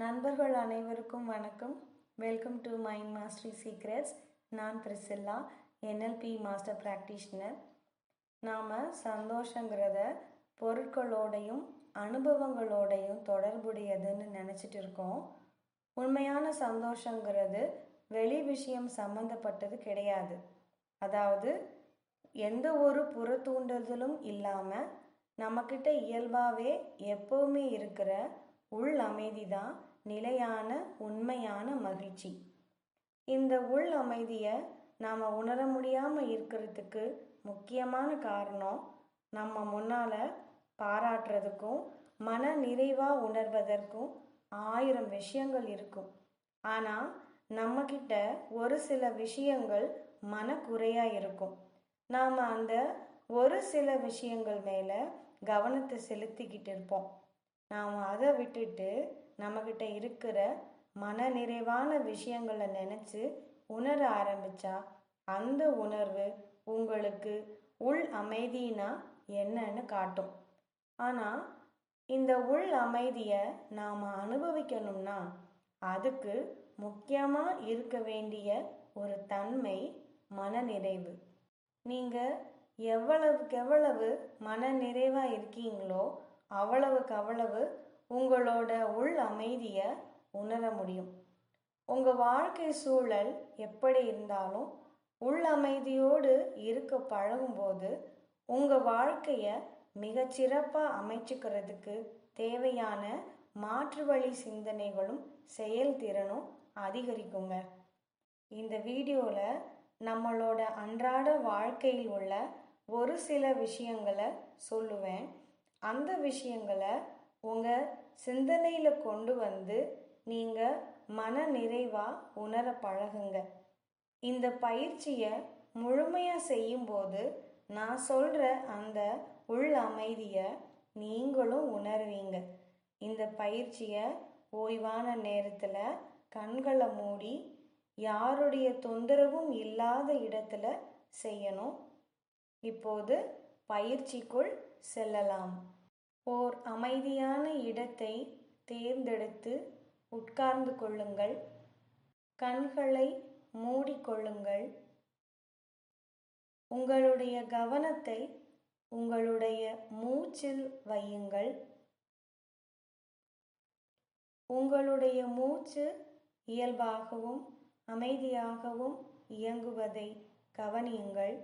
நண்பர்கள் அனைவருக்கும் வணக்கம். Welcome to mind mastery secrets நான் பிரிசில்லா என்எல்பி மாஸ்டர் ப்ராக்டிஷனர் நாம் சந்தோஷங்கிறத பொருட்களோடையும் அனுபவங்களோடையும் தொடர்புடையதுன்னு நினச்சிட்டு இருக்கோம். உண்மையான சந்தோஷங்கிறது வெளி விஷயம் சம்மந்தப்பட்டது கிடையாது. அதாவது எந்த ஒரு புற தூண்டுதலும் இல்லாமல் நம்மக்கிட்ட இயல்பாகவே எப்போவுமே இருக்கிற உள் அமைதி தான் நிலையான உண்மையான மகிழ்ச்சி. இந்த உள் அமைதியை நாம் உணர முடியாமல் இருக்கிறதுக்கு முக்கியமான காரணம் நம்ம முன்னால் பாராட்டுறதுக்கும் மன நிறைவாக உணர்வதற்கும் ஆயிரம் விஷயங்கள் இருக்கும். ஆனால் நம்மக்கிட்ட ஒரு சில விஷயங்கள் மனக்குறையாக இருக்கும். நாம் அந்த ஒரு சில விஷயங்கள் மேலே கவனத்தை செலுத்திக்கிட்டு இருப்போம். நாம் அதை விட்டுட்டு நம்மக்கிட்ட இருக்கிற மன நிறைவான விஷயங்களை நினச்சி உணர ஆரம்பித்தா அந்த உணர்வு உங்களுக்கு உள் அமைதினா என்னன்னு காட்டும். ஆனால் இந்த உள் அமைதியை நாம் அனுபவிக்கணும்னா அதுக்கு முக்கியமாக இருக்க வேண்டிய ஒரு தன்மை மனநிறைவு. நீங்கள் எவ்வளவுக்கு எவ்வளவு மன நிறைவாக இருக்கீங்களோ அவ்வளவுக்கு அவ்வளவு உங்களோட உள் அமைதியை உணர முடியும். உங்கள் வாழ்க்கை சூழல் எப்படி இருந்தாலும் உள் அமைதியோடு இருக்க பழகும்போது உங்கள் வாழ்க்கையை மிகச்சிறப்பாக அமைச்சுக்கிறதுக்கு தேவையான மாற்று வழி சிந்தனைகளும் செயல்திறனும் அதிகரிக்குங்க. இந்த வீடியோவில் நம்மளோட அன்றாட வாழ்க்கையில் உள்ள ஒரு சில விஷயங்களை சொல்லுவேன். அந்த விஷயங்களை உங்கள் சிந்தனையில் கொண்டு வந்து நீங்கள் மன நிறைவாக உணர பழகுங்க. இந்த பயிற்சியை முழுமையாக செய்யும்போது நான் சொல்கிற அந்த உள் அமைதியை நீங்களும் உணர்வீங்க. இந்த பயிற்சியை ஓய்வான நேரத்தில் கண்களை மூடி யாருடைய தொந்தரவும் இல்லாத இடத்துல செய்யணும். இப்போது பயிற்சிக்குள் செல்லலாம். ஓர் அமைதியான இடத்தை தேர்ந்தெடுத்து உட்கார்ந்து கொள்ளுங்கள். கண்களை மூடிக்கொள்ளுங்கள் உங்களுடைய கவனத்தை உங்களுடைய மூச்சில் வையுங்கள். உங்களுடைய மூச்சு இயல்பாகவும் அமைதியாகவும் இயங்குவதை கவனியுங்கள்.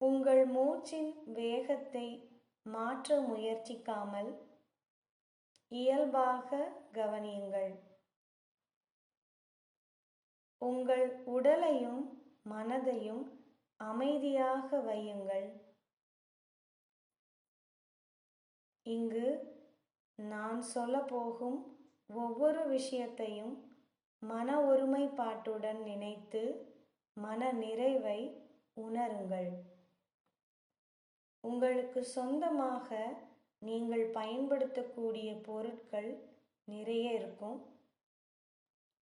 உங்கள் மூச்சின் வேகத்தை மாற்ற முயற்சிக்காமல் இயல்பாக கவனியுங்கள். உங்கள் உடலையும் மனதையும் அமைதியாக வையுங்கள். இங்கு நான் சொல்ல போகும் ஒவ்வொரு விஷயத்தையும் மன ஒருமைப்பாட்டுடன் நினைத்து மன நிறைவை உணருங்கள். உங்களுக்கு சொந்தமாக நீங்கள் பயன்படுத்தக்கூடிய பொருட்கள் நிறைய இருக்கும்.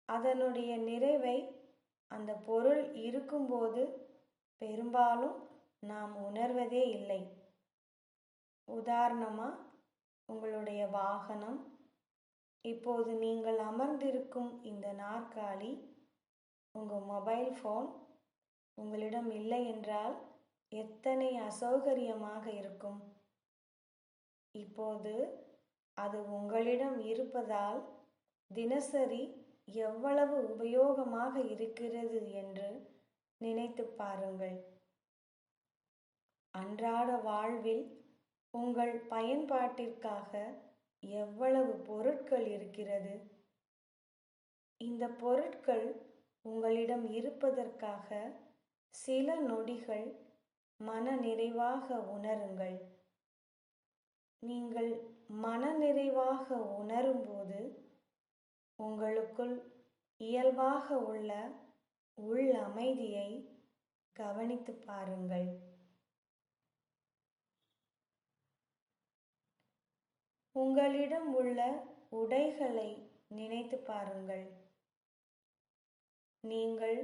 அதனுடைய நிறைவை அந்த பொருள் இருக்கும்போது பெரும்பாலும் நாம் உணர்வதே இல்லை. உதாரணமாக உங்களுடைய வாகனம். இப்போது நீங்கள் அமர்ந்திருக்கும் இந்த நாற்காலி உங்கள் மொபைல் ஃபோன் உங்களிடம் இல்லை என்றால் எத்தனை அசௌகரியமாக இருக்கும்? இப்போது அது உங்களிடம் இருப்பதால் தினசரி எவ்வளவு உபயோகமாக இருக்கிறது என்று நினைத்து பாருங்கள். அன்றாட வாழ்வில் உங்கள் பயன்பாட்டிற்காக எவ்வளவு பொருட்கள் இருக்கிறது? இந்த பொருட்கள் உங்களிடம் இருப்பதற்காக சில நொடிகள் மன நிறைவாக உணருங்கள். நீங்கள் மன நிறைவாக உணரும்போது உங்களுக்குள் இயல்பாக உள்ள உள் அமைதியை கவனித்து பாருங்கள். உங்களிடம் உள்ள உடைகளை நினைத்து பாருங்கள். நீங்கள்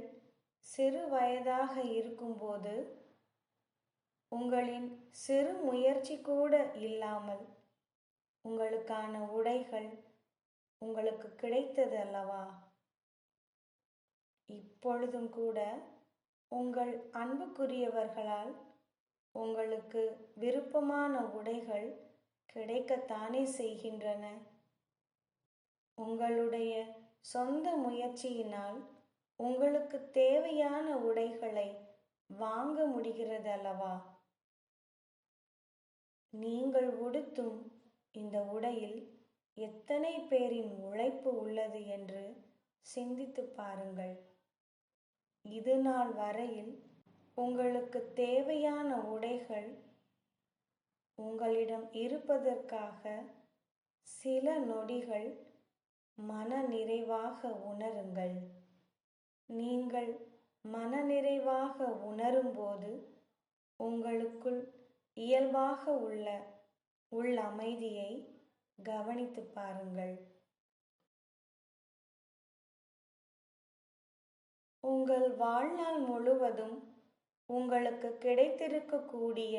சிறு வயதாக இருக்கும்போது உங்களின் சிறு முயற்சி கூட இல்லாமல் உங்களுக்கான உடைகள் உங்களுக்கு கிடைத்தது அல்லவா இப்பொழுதும் கூட உங்கள் அன்புக்குரியவர்களால் உங்களுக்கு விருப்பமான உடைகள் கிடைக்கத்தானே செய்கின்றன. உங்களுடைய சொந்த முயற்சியினால் உங்களுக்கு தேவையான உடைகளை வாங்க முடிகிறது அல்லவா நீங்கள் உடுத்தும் இந்த உடையில் எத்தனை பேரின் உழைப்பு உள்ளது என்று சிந்தித்து பாருங்கள். இது நாள் வரையில் உங்களுக்கு தேவையான உடைகள் உங்களிடம் இருப்பதற்காக சில நொடிகள் மன நிறைவாக உணருங்கள். நீங்கள் மனநிறைவாக உணரும்போது உங்களுக்குள் இயல்பாக உள்ள உள் அமைதியை கவனித்து பாருங்கள். உங்கள் வாழ்நாள் முழுவதும் உங்களுக்கு கிடைத்திருக்கக்கூடிய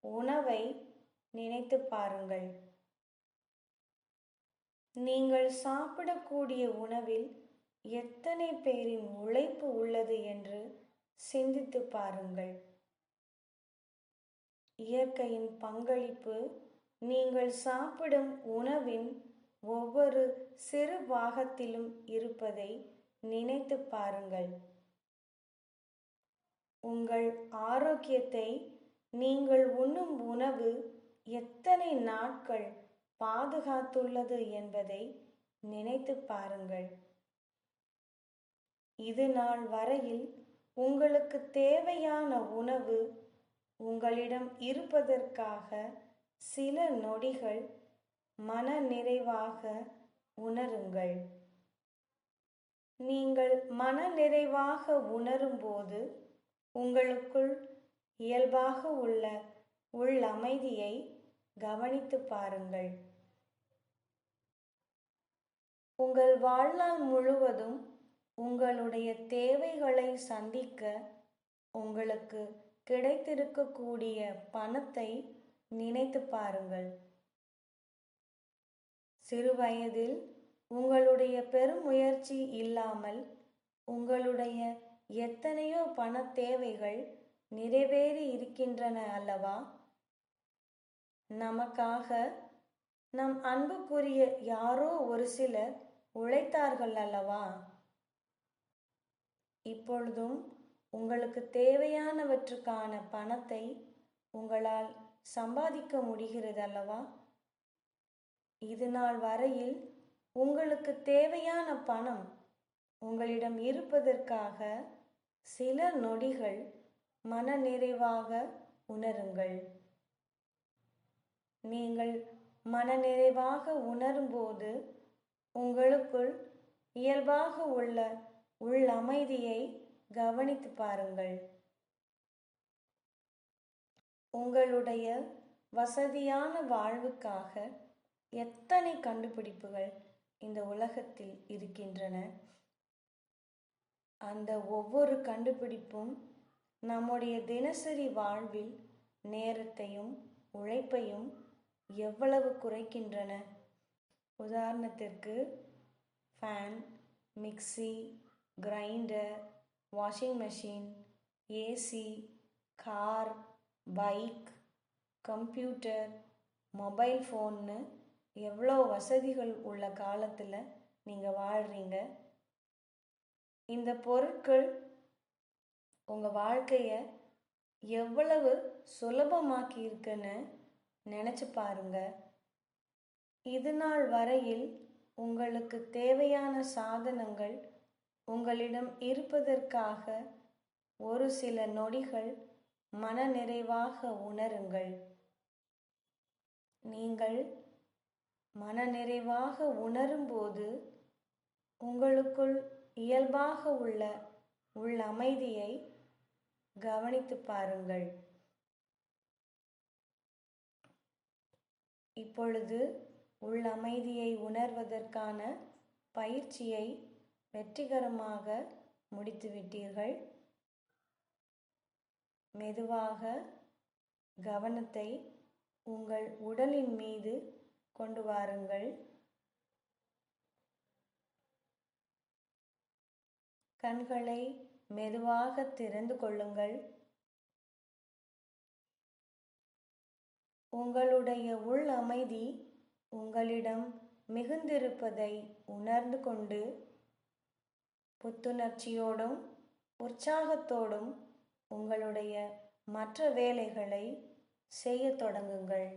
உணவை நினைத்து பாருங்கள். நீங்கள் சாப்பிடக்கூடிய உணவில் எத்தனை பேரின் உழைப்பு உள்ளது என்று சிந்தித்து பாருங்கள். இயற்கையின் பங்களிப்பு நீங்கள் சாப்பிடும் உணவின் ஒவ்வொரு சிறு பாகத்திலும் இருப்பதை நினைத்து பாருங்கள். உங்கள் ஆரோக்கியத்தை நீங்கள் உண்ணும் உணவு எத்தனை நாட்கள் பாதுகாத்துள்ளது என்பதை நினைத்து பாருங்கள். இது நாள் வரையில் உங்களுக்கு தேவையான உணவு உங்களிடம் இருப்பதற்காக சில நொடிகள் மன நிறைவாக உணருங்கள். நீங்கள் மன நிறைவாக உணரும்போது உங்களுக்குள் இயல்பாக உள்ள உள் அமைதியை கவனித்து பாருங்கள். உங்கள் வாழ்நாள் முழுவதும் உங்களுடைய தேவைகளை சந்திக்க உங்களுக்கு கிடைத்திருக்கக்கூடிய பணத்தை நினைத்து பாருங்கள். சிறுவயதில் உங்களுடைய பெருமுயற்சி இல்லாமல் உங்களுடைய எத்தனையோ பண தேவைகள் நிறைவேறி இருக்கின்றன அல்லவா? நமக்காக நம் அன்புக்குரிய யாரோ ஒரு சிலர் உழைத்தார்கள் அல்லவா? இப்பொழுதும் உங்களுக்கு தேவையானவற்றுக்கான பணத்தை உங்களால் சம்பாதிக்க முடிகிறது அல்லவா இது நாள் வரையில் உங்களுக்கு தேவையான பணம் உங்களிடம் இருப்பதற்காக சில நொடிகள் மன நிறைவாக உணருங்கள். நீங்கள் மனநிறைவாக உணரும்போது உங்களுக்குள் இயல்பாக உள்ள உள் அமைதியை கவனித்து பாருங்கள். உங்களுடைய வசதியான வாழ்வுக்காக எத்தனை கண்டுபிடிப்புகள் இந்த உலகத்தில் இருக்கின்றன? அந்த ஒவ்வொரு கண்டுபிடிப்பும் நம்முடைய தினசரி வாழ்வில் நேரத்தையும் உழைப்பையும் எவ்வளவு குறைக்கின்றன? உதாரணத்திற்கு fan mixie grinder washing machine AC car bike computer mobile ஃபோன்னு எவ்வளோ வசதிகள் உள்ள காலத்தில் நீங்கள் வாழ்கிறீங்க இந்த பொருட்கள் உங்கள் வாழ்க்கையை எவ்வளவு சுலபமாக்கி இருக்குன்னு நினச்சி பாருங்க. இது நாள் வரையில் உங்களுக்கு தேவையான சாதனங்கள் உங்களிடம் இருப்பதற்காக ஒரு சில நொடிகள் மனநிறைவாக உணருங்கள். நீங்கள் மனநிறைவாக உணரும்போது உங்களுக்குள் இயல்பாக உள்ள உள் அமைதியை கவனித்து பாருங்கள். இப்பொழுது உள் அமைதியை உணர்வதற்கான பயிற்சியை வெற்றிகரமாக முடித்துவிட்டீர்கள் மெதுவாக கவனத்தை உங்கள் உடலின் மீது கொண்டு வாருங்கள். கண்களை மெதுவாக திறந்து கொள்ளுங்கள். உங்களுடைய உள் அமைதி உங்களிடம் மிகுந்திருப்பதை உணர்ந்து கொண்டு புத்துணர்ச்சியோடும் உற்சாகத்தோடும் உங்களுடைய மற்ற வேலைகளை செய்ய தொடங்குங்கள்.